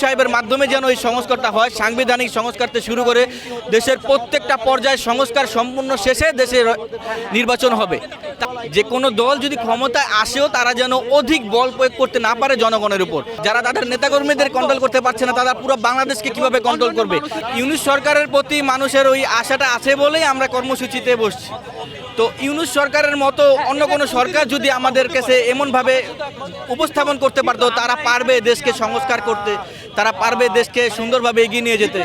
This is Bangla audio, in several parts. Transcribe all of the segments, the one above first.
সাহেবের মাধ্যমে যেন এই সংস্কারটা হয়, সাংবিধানিক সংস্কার থেকে শুরু করে দেশের প্রত্যেকটা পর্যায়ে সংস্কার সম্পূর্ণ শেষে দেশে নির্বাচন হবে। যে কোনো দল যদি ক্ষমতায় আসেও তারা যেন অধিক বল প্রয়োগ করতে না পারে জনগণের উপর। যারা তাদের নেতাকর্মীদের কন্ট্রোল করতে পারছে না, তারা পুরো বাংলাদেশকে কীভাবে কন্ট্রোল করবে? ইউনুস সরকারের প্রতি মানুষের ওই আশাটা আছে বলেই আমরা কর্মসূচিতে বসছি। তো ইউনুস সরকারের মতো অন্য কোনো সরকার যদি আমাদের কাছে এমনভাবে উপস্থাপন করতে পারতো, তারা পারবে দেশকে সংস্কার করতে, তারা পারবে দেশকে সুন্দরভাবে এগিয়ে নিয়ে যেতে,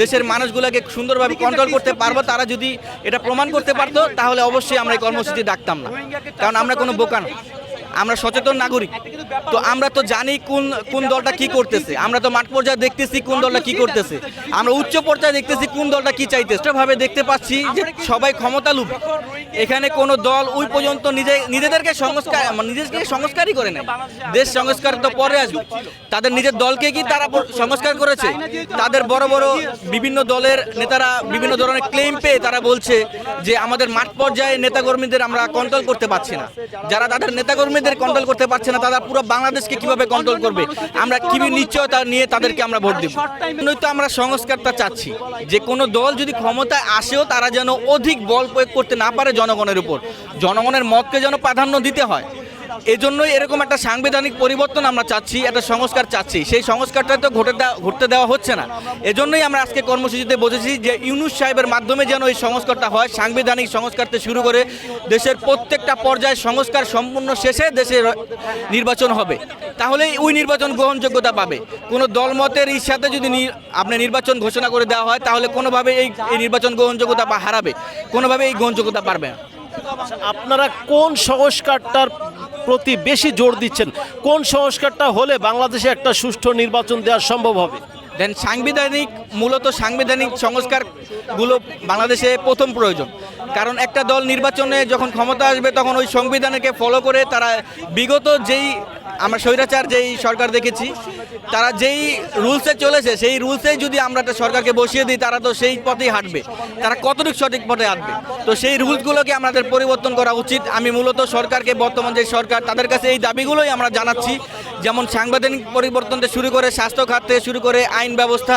দেশের মানুষগুলোকে সুন্দরভাবে কন্ট্রোল করতে পারব, তারা যদি এটা প্রমাণ করতে পারতো, তাহলে অবশ্যই আমরা এই কর্মসূচি ডাকতাম না। কারণ আমরা কোনো বোকা না আমরা সচেতন নাগরিক। তো আমরা তো জানি কোন কোন দলটা কি করতেছে। আমরা তো মাঠ পর্যায়ে দেখতেছি কোন দলটা কি করতেছে। আমরা উচ্চ পর্যায়ে দেখতেছি কোন দলটা কি চাইতেছে। ভাবে দেখতে পাচ্ছি যে সবাই ক্ষমতা লুপ এখানে কোনো দল ওই পর্যন্ত নিজে, নিজেদেরকে সংস্কার, নিজেদেরকে সংস্কারই করে নেয় দেশ সংস্কার তো পরে আসবে। তাদের নিজের দলকে কি তারা সংস্কার করেছে? তাদের বড় বড় বিভিন্ন দলের নেতারা বিভিন্ন ধরনের ক্লেম পেয়ে তারা বলছে যে আমাদের মাঠ পর্যায়ে নেতাকর্মীদের আমরা কন্ট্রোল করতে পারছি না। যারা তাদের নেতাকর্মীদের কন্ট্রোল করতে পারছে না, তারা পুরো বাংলাদেশকে কীভাবে কন্ট্রোল করবে? আমরা কি নিশ্চয়তা নিয়ে তাদেরকে আমরা ভোট দেব। নয়তো আমরা সংস্কারটা চাচ্ছি যে কোনো দল যদি ক্ষমতায় আসেও তারা যেন অধিক বল প্রয়োগ করতে না পারে জনগণের উপর। জনগণের মতকে যেন প্রাধান্য দিতে হয়। এজন্যই এরকম একটা সাংবিধানিক পরিবর্তন আমরা চাচ্ছি, একটা সংস্কার চাচ্ছি। সেই সংস্কারটা তো ঘটে ঘটতে দেওয়া হচ্ছে না। এজন্যই আমরা আজকে কর্মসূচিতে বসেছি যে ইউনুস সাহেবের মাধ্যমে যেন এই সংস্কারটা হয়, সাংবিধানিক সংস্কার থেকে শুরু করে দেশের প্রত্যেকটা পর্যায়ে সংস্কার সম্পূর্ণ শেষে দেশে নির্বাচন হবে। তাহলেই ওই নির্বাচন গ্রহণযোগ্যতা পাবে। কোনো দলমতের ইচ্ছাতে যদি আপনি নির্বাচন ঘোষণা করে দেওয়া হয়, তাহলে কোনোভাবে এই এই নির্বাচন গ্রহণযোগ্যতা বা হারাবে। কোনোভাবে এই গ্রহণযোগ্যতা পারবে আপনারা কোন সংস্কারটার প্রতি বেশি জোর দিচ্ছেন। কোন সংস্কারটা হলে বাংলাদেশে একটা সুষ্ঠু নির্বাচন দেওয়া সম্ভব হবে? দেন সাংবিধানিক, মূলত সাংবিধানিক সংস্কারগুলো বাংলাদেশে প্রথম প্রয়োজন। কারণ একটা দল নির্বাচনে যখন ক্ষমতা আসবে তখন ওই সংবিধানকে ফলো করে তারা বিগত যেই আমরা স্বৈরাচার যেই সরকার দেখেছি, তারা যেই রুলসে চলেছে, সেই রুলসেই যদি আমরা একটা সরকারকে বসিয়ে দিই, তারা তো সেই পথেই হাঁটবে। তারা কতটুকু সঠিক পথে হাঁটবে? তো সেই রুলসগুলোকে আমাদের পরিবর্তন করা উচিত। আমি মূলত সরকারকে, বর্তমান যে সরকার, তাদের কাছে এই দাবিগুলোই আমরা জানাচ্ছি যেমন সাংবিধানিক পরিবর্তন থেকে শুরু করে স্বাস্থ্য খাত থেকে শুরু করে আইন ব্যবস্থা,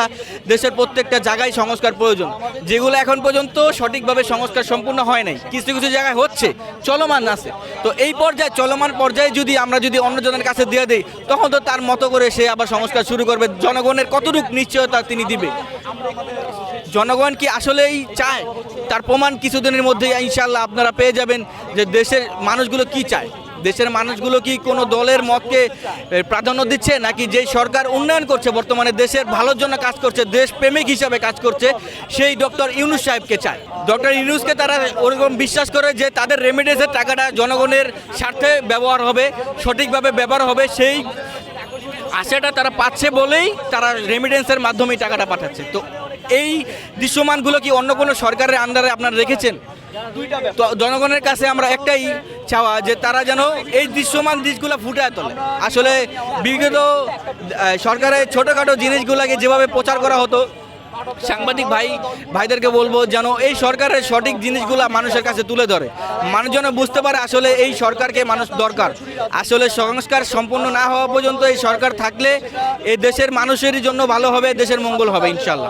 দেশের প্রত্যেকটা জায়গায় সংস্কার প্রয়োজন। যেগুলো এখন পর্যন্ত সঠিকভাবে সংস্কার সম্পূর্ণ হয় নাই। কিছু কিছু জায়গায় হচ্ছে, চলমান আছে। তো এই পর্যায়ে, চলমান পর্যায়ে যদি আমরা যদি অন্যজনের কাছে দিয়ে দিই, তখন তো তার মতো করে সে আবার সংস্কার শুরু করবে। জনগণের কতটুকু নিশ্চয়তা তিনি দিবে? জনগণ কি আসলেই চায়? তার প্রমাণ কিছুদিনের মধ্যে ইনশাল্লাহ আপনারা পেয়ে যাবেন যে দেশের মানুষগুলো কি চায়। দেশের মানুষগুলো কি কোনো দলের মতকে প্রাধান্য দিচ্ছে নাকি যে সরকার উন্নয়ন করছে বর্তমানে দেশের ভালোর জন্য কাজ করছে দেশ প্রেমিক হিসাবে কাজ করছে, সেই ডক্টর ইউনুস সাহেবকে চায়। ডক্টর ইউনুসকে তারা ওরকম বিশ্বাস করে যে তাদের রেমিডেন্সের টাকাটা জনগণের স্বার্থে ব্যবহার হবে, সঠিকভাবে ব্যবহার হবে, সেই আশাটা তারা পাচ্ছে বলেই তারা রেমিডেন্সের মাধ্যমেই টাকাটা পাঠাচ্ছে। তো এই দৃশ্যমানগুলো কি অন্য কোনো সরকারের আন্ডারে আপনারা রেখেছেন? জনগণের কাছে আমরা একটাই চাওয়া যে তারা যেন এই দৃশ্যমান দিকগুলো ফুটায় তোলে। আসলে বিগত সরকারের ছোটোখাটো জিনিসগুলোকে যেভাবে প্রচার করা হতো, সাংবাদিক ভাই, ভাইদেরকে বলব যেন এই সরকারের সঠিক জিনিসগুলো মানুষের কাছে তুলে ধরে। মানুষ যেন বুঝতে পারে আসলে এই সরকারকে মানুষ দরকার। আসলে সংস্কার সম্পূর্ণ না হওয়া পর্যন্ত এই সরকার থাকলে এই দেশের মানুষেরই জন্য ভালো হবে, দেশের মঙ্গল হবে, ইনশাল্লাহ।